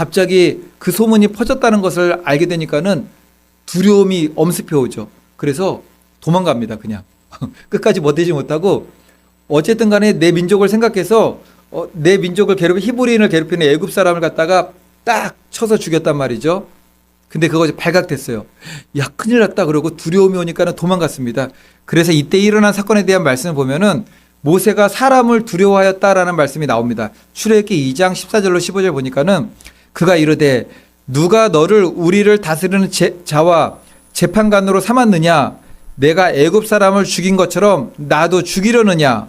갑자기 그 소문이 퍼졌다는 것을 알게 되니까는 두려움이 엄습해 오죠. 그래서 도망갑니다. 그냥 끝까지 버티지 못하고 어쨌든 간에 내 민족을 생각해서 어, 내 민족을 괴롭히 히브리인을 괴롭히는 애굽 사람을 갖다가 딱 쳐서 죽였단 말이죠. 근데 그것이 발각됐어요. 야 큰일 났다 그러고 두려움이 오니까는 도망갔습니다. 그래서 이때 일어난 사건에 대한 말씀을 보면은 모세가 사람을 두려워하였다라는 말씀이 나옵니다. 출애굽기 2장 14절로 15절 보니까는 그가 이르되 누가 너를 우리를 다스리는 제- 자와 재판관으로 삼았느냐 내가 애굽 사람을 죽인 것처럼 나도 죽이려느냐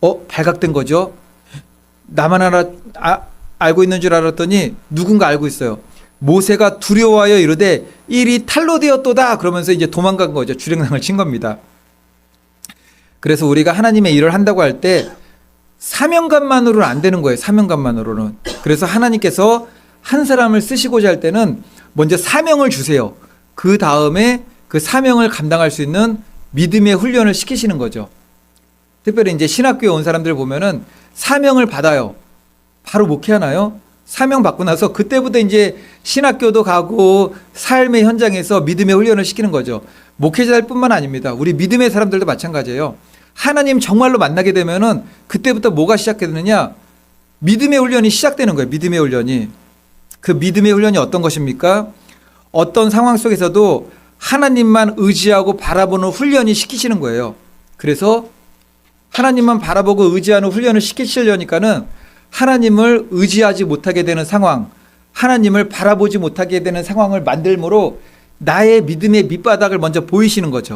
어 발각된 거죠. 나만 알아 아, 알고 있는 줄 알았더니 누군가 알고 있어요. 모세가 두려워하여 이르되 일이 탈로 되었도다 그러면서 이제 도망간 거죠. 주랭랑을 친 겁니다. 그래서 우리가 하나님의 일을 한다고 할 때 사명감만으로는 안 되는 거예요. 사명감만으로는. 그래서 하나님께서 한 사람을 쓰시고자 할 때는 먼저 사명을 주세요. 그 다음에 그 사명을 감당할 수 있는 믿음의 훈련을 시키시는 거죠. 특별히 이제 신학교에 온 사람들 보면은 사명을 받아요. 바로 목회하나요? 사명 받고 나서 그때부터 이제 신학교도 가고 삶의 현장에서 믿음의 훈련을 시키는 거죠. 목회자들뿐만 아닙니다. 우리 믿음의 사람들도 마찬가지예요. 하나님 정말로 만나게 되면은 그때부터 뭐가 시작되느냐? 믿음의 훈련이 시작되는 거예요. 믿음의 훈련이. 그 믿음의 훈련이 어떤 것입니까? 어떤 상황 속에서도 하나님만 의지하고 바라보는 훈련이 시키시는 거예요. 그래서 하나님만 바라보고 의지하는 훈련을 시키시려니까는 하나님을 의지하지 못하게 되는 상황, 하나님을 바라보지 못하게 되는 상황을 만들므로 나의 믿음의 밑바닥을 먼저 보이시는 거죠.